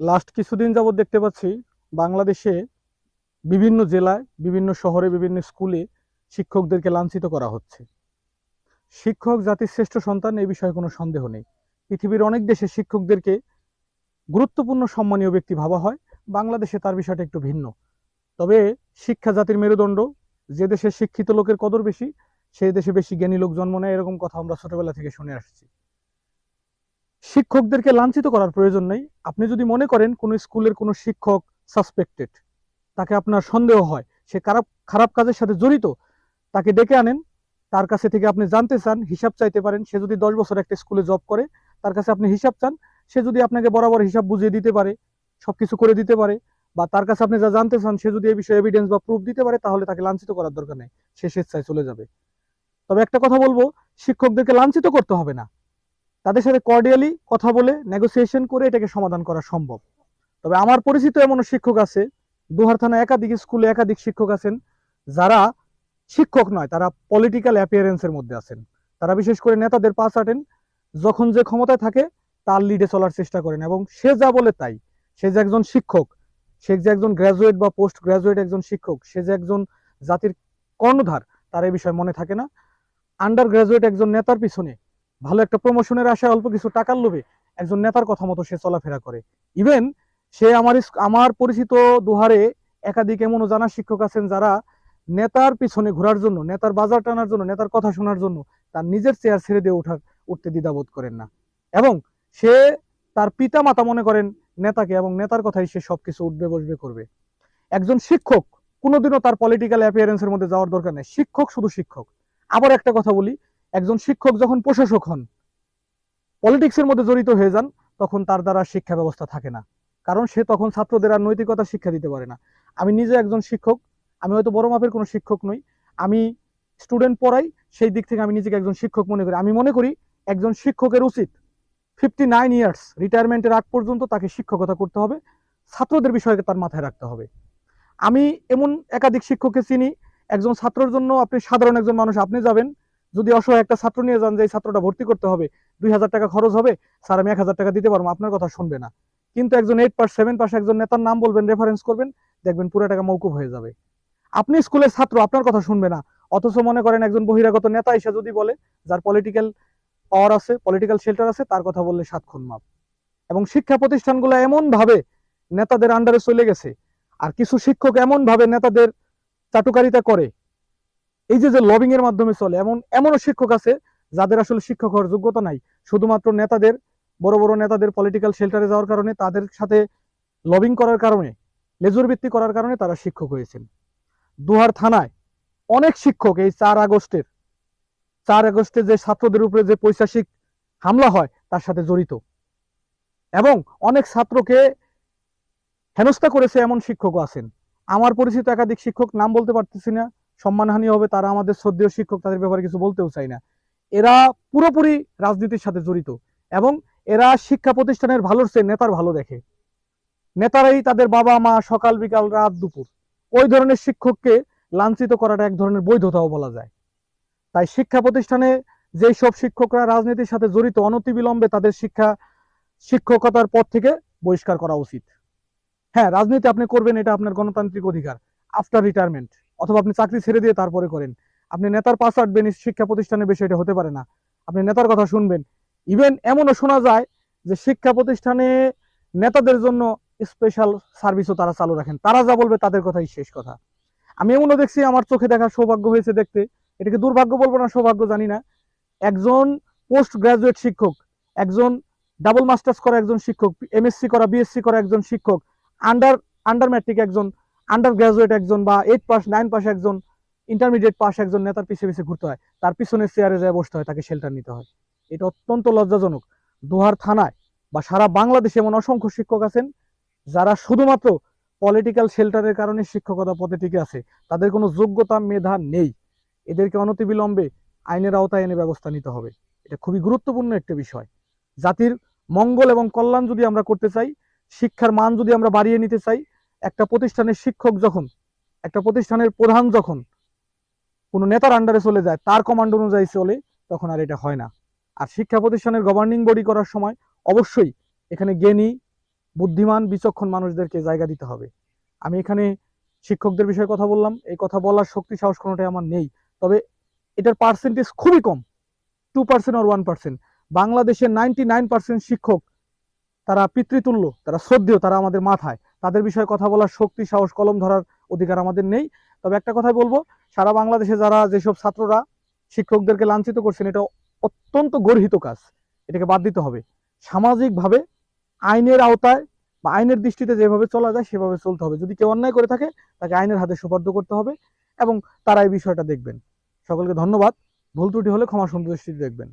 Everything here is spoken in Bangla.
লাস্ট কিছুদিন যাবৎ দেখতে পাচ্ছি বাংলাদেশে বিভিন্ন জেলায়, বিভিন্ন শহরে, বিভিন্ন স্কুলে শিক্ষকদেরকে লাঞ্ছিত করা হচ্ছে। শিক্ষক, জাতির শ্রেষ্ঠ সন্তান এই বিষয়ে কোনো সন্দেহ নেই। পৃথিবীর অনেক দেশে শিক্ষকদেরকে গুরুত্বপূর্ণ সম্মানীয় ব্যক্তি ভাবা হয়। বাংলাদেশে তার বিষয়টা একটু ভিন্ন। তবে শিক্ষা জাতির মেরুদণ্ড, যে দেশে শিক্ষিত লোকের কদর বেশি, সেই দেশে বেশি জ্ঞানী লোক জন্ম নেয়, এরকম কথা আমরা ছোটবেলা থেকে শুনে আসছি। শিক্ষকদেরকে লাঞ্ছিত করার প্রয়োজন নেই। আপনি যদি মনে করেন কোনো স্কুলের কোনো শিক্ষক সাসপেক্টেড তাকে আপনার সন্দেহ হয়, সে খারাপ খারাপ কাজের সাথে জড়িত, তাকে ডেকে আনেন, তার কাছে থেকে আপনি জানতে চান, হিসাব চাইতে পারেন, সে যদি দশ বছর একটা স্কুলে জব করে, তার কাছে আপনি হিসাব চান, সে যদি আপনাকে বরাবর হিসাব বুঝিয়ে দিতে পারে সব কিছু করে দিতে পারে, বা তার কাছে আপনি যা জানতে চান, সে যদি এই বিষয়ে এভিডেন্স বা প্রুফ দিতে পারে, তাহলে তাকে লাঞ্ছিত করার দরকার নেই, সে স্বেচ্ছায় চলে যাবে। তবে একটা কথা বলব, শিক্ষকদেরকে লাঞ্ছিত করতে হবে না। তাদের সাথে কর্ডিয়ালি কথা বলে নেগোসিয়েশন করে এটাকে সমাধান করা সম্ভব। তবে আমার পরিচিত এমন শিক্ষক আছে, দুহার থানা একাধিক স্কুলে একাধিক শিক্ষক আছেন, যারা শিক্ষক নয়, তারা পলিটিক্যাল অ্যাপিয়ারেন্সের মধ্যে আছেন। তারা বিশেষ করে নেতাদের পাশ আটেন যখন যে ক্ষমতায় থাকে, তার লিডে চলার চেষ্টা করেন এবং সে যা বলে তাই। সে যে একজন শিক্ষক, সে যে একজন গ্র্যাজুয়েট বা পোস্ট গ্র্যাজুয়েট একজন শিক্ষক, সে যে একজন জাতির কর্ণধার, তার এই বিষয় মনে থাকে না। আন্ডার গ্র্যাজুয়েট একজন নেতার পিছনে ভালো একটা প্রমোশনের আশায় অল্প কিছু টাকার লোভে একজন নেতার কথা মতো সে চলাফেরা করে। ইভেন সে আমার আমার পরিচিত দুহারে একাধিক এমনও জানা শিক্ষক আছেন যারা নেতার পিছনে ঘোরার জন্য, নেতার বাজার টানার জন্য, নেতার কথা শোনার জন্য তার নিজের চেয়ার ছেড়ে দিয়ে ওঠার উঠতে দ্বিধাবোধ করেন না। এবং সে তার পিতা মাতা মনে করেন নেতাকে এবং নেতার কথাই সে সবকিছু উঠবে বসবে করবে। একজন শিক্ষক, কোনোদিনও তার পলিটিক্যাল অ্যাপিয়ারেন্সের মধ্যে যাওয়ার দরকার নেই। শিক্ষক শুধু শিক্ষক। আবার একটা কথা বলি একজন শিক্ষক যখন প্রশাসক হন পলিটিক্সের মধ্যে জড়িত হয়ে যান, তখন তার দ্বারা শিক্ষা ব্যবস্থা থাকে না। কারণ সে তখন ছাত্রদের আর নৈতিকতা শিক্ষা দিতে পারে না। আমি নিজে একজন শিক্ষক, আমি হয়তো বড় মাপের কোনো শিক্ষক নই। আমি স্টুডেন্ট পড়াই, সেই দিক থেকে আমি নিজেকে একজন শিক্ষক মনে করি। আমি মনে করি একজন শিক্ষকের উচিত ফিফটি নাইন ইয়ার্স রিটায়ারমেন্টের আগ পর্যন্ত তাকে শিক্ষকতা করতে হবে, ছাত্রদের বিষয়কে তার মাথায় রাখতে হবে। আমি এমন একাধিক শিক্ষককে চিনি, একজন ছাত্রের জন্য আপনি সাধারণ একজন মানুষ, আপনি যাবেন যদি অসহায় একটা ছাত্র নিয়ে যান যে এই ছাত্রটা ভর্তি করতে হবে, দুই হাজার টাকা খরচ হবে, স্যার আমি এক হাজার টাকা দিতে পারব, আপনার কথা শুনবে না। কিন্তু একজন এইট পাস সেভেন পাস, একজন নেতার নাম বলবেন রেফারেন্স করবেন, দেখবেন পুরো টাকা মৌকুব হয়ে যাবে। আপনি স্কুলের ছাত্র, আপনার কথা শুনবে না। অথচ মনে করেন একজন বহিরাগত নেতা এসে যদি বলে, যার পলিটিক্যাল পাওয়ার আছে পলিটিক্যাল শেল্টার আছে, তার কথা বললে সাত খুন মাপ। এবং শিক্ষা প্রতিষ্ঠানগুলো এমন ভাবে নেতাদের আন্ডারে চলে গেছে, আর কিছু শিক্ষক এমন ভাবে নেতাদের চাটুকারিতা করে এই যে যে লবিং এর মাধ্যমে চলে, এমন, এমনও শিক্ষক আছে যাদের আসলে শিক্ষক হওয়ার যোগ্যতা নাই। শুধুমাত্র নেতাদের, বড় বড় নেতাদের পলিটিক্যাল শেল্টারে যাওয়ার কারণে, তাদের সাথে লবিং করার কারণে, লেজুর ভিত্তি করার কারণে তারা শিক্ষক হয়েছেন। দুহার থানায় অনেক শিক্ষক এই চার আগস্টের, চার আগস্টে যে ছাত্রদের উপরে যে পৈশাসিক হামলা হয়, তার সাথে জড়িত। এবং অনেক ছাত্রকে হেনস্থা করেছে এমন শিক্ষকও আছেন। আমার পরিচিত একাধিক শিক্ষক, নাম বলতে পারতেছি না সম্মানহানি হবে, তারা আমাদের শ্রদ্ধেয় শিক্ষক, তাদের ব্যাপারে কিছু বলতেও চাই না। এরা পুরোপুরি রাজনীতির সাথে জড়িত এবং এরা শিক্ষা প্রতিষ্ঠানের ভালোর চেয়ে নেতার ভালো দেখে। নেতারাই তাদের বাবা, মা সকাল, বিকাল, রাত, দুপুর। ওই ধরনের শিক্ষককে লাঞ্ছিত করাটা এক ধরনের বৈধতাও বলা যায়। তাই শিক্ষা প্রতিষ্ঠানে যেই সব শিক্ষকরা রাজনীতির সাথে জড়িত, অনতিবিলম্বে তাদের শিক্ষা শিক্ষকতার পদ থেকে বহিষ্কার করা উচিত। হ্যাঁ রাজনীতি আপনি করবেন, এটা আপনার গণতান্ত্রিক অধিকার। আফটার রিটায়ারমেন্ট অথবা আপনি চাকরি ছেড়ে দিয়ে তারপরে করেন। আপনি নেতার পাশ আটবেন শিক্ষা প্রতিষ্ঠানের বিষয় এটা হতে পারে না। আপনি নেতার কথা শুনবেন। ইভেন এমনও শোনা যায় যে শিক্ষা প্রতিষ্ঠানে নেতাদের জন্য স্পেশাল সার্ভিসও তারা চালু রাখেন। তারা যা বলবে তাদের কথাই শেষ কথা। আমি এমনও দেখছি আমার চোখে দেখার সৌভাগ্য হয়েছে দেখতে। এটাকে দুর্ভাগ্য বলব না, সৌভাগ্য জানি না। একজন পোস্ট গ্রাজুয়েট শিক্ষক, একজন ডাবল মাস্টার্স করা একজন শিক্ষক এমএসসি করা বিএসসি করা একজন শিক্ষক আন্ডার আন্ডার ম্যাট্রিক একজন আন্ডার গ্রাজুয়েট একজন বা এইট পাস নাইন পাস একজন ইন্টারমিডিয়েট পাস একজন নেতার পিছিয়ে পিছিয়ে ঘুরতে হয়। তার পিছনে চেয়ারে যায় বসতে হয়, তাকে শেল্টার নিতে হয়। এটা অত্যন্ত লজ্জাজনক। দোহার থানায় বা সারা বাংলাদেশে এমন অসংখ্য শিক্ষক আছেন, যারা শুধুমাত্র পলিটিক্যাল শেল্টারের কারণে শিক্ষকতা পদে টিকে আছে। তাদের কোনো যোগ্যতা, মেধা নেই। এদেরকে অনতিবিলম্বে আইনের আওতায় এনে ব্যবস্থা নিতে হবে। এটা খুবই গুরুত্বপূর্ণ একটা বিষয়। জাতির মঙ্গল এবং কল্যাণ যদি আমরা করতে চাই, শিক্ষার মান যদি আমরা বাড়িয়ে নিতে চাই একটা প্রতিষ্ঠানের শিক্ষক যখন, একটা প্রতিষ্ঠানের প্রধান যখন কোনো নেতার আন্ডারে চলে যায়, তার কমান্ড অনুযায়ী চলে, তখন আর এটা হয় না। আর শিক্ষা প্রতিষ্ঠানের গভর্নিং বডি করার সময় অবশ্যই এখানে জ্ঞানী, বুদ্ধিমান, বিচক্ষণ মানুষদেরকে জায়গা দিতে হবে। আমি এখানে শিক্ষকদের বিষয়ে কথা বললাম, এই কথা বলার শক্তি, সাহস কোনোটাই আমার নেই। তবে এটার পার্সেন্টেজ খুবই কম টু পার্সেন্ট আর ওয়ান পার্সেন্ট বাংলাদেশের নাইনটি নাইন পার্সেন্ট শিক্ষক তারা পিতৃতুল্য, তারা শ্রদ্ধেয়, তারা আমাদের মাথায়। তাদের বিষয়ে কথা বলার শক্তি, সাহস, কলম ধরার অধিকার আমাদের নেই। তবে একটা কথাই বলব, সারা বাংলাদেশে যারা যেসব ছাত্ররা, শিক্ষকদেরকে লাঞ্ছিত করছেন, এটা অত্যন্ত গর্হিত কাজ। এটাকে বাদ দিতে হবে। সামাজিকভাবে আইনের আওতায় বা আইনের দৃষ্টিতে যেভাবে চলা যায়, সেভাবে চলতে হবে। যদি কেউ অন্যায় করে থাকে, তাকে আইনের হাতে সুপার্দ করতে হবে এবং তারা এই বিষয়টা দেখবেন। সকলকে ধন্যবাদ। ভুল ত্রুটি হলে ক্ষমা সুন্দর দৃষ্টিতে দেখবেন।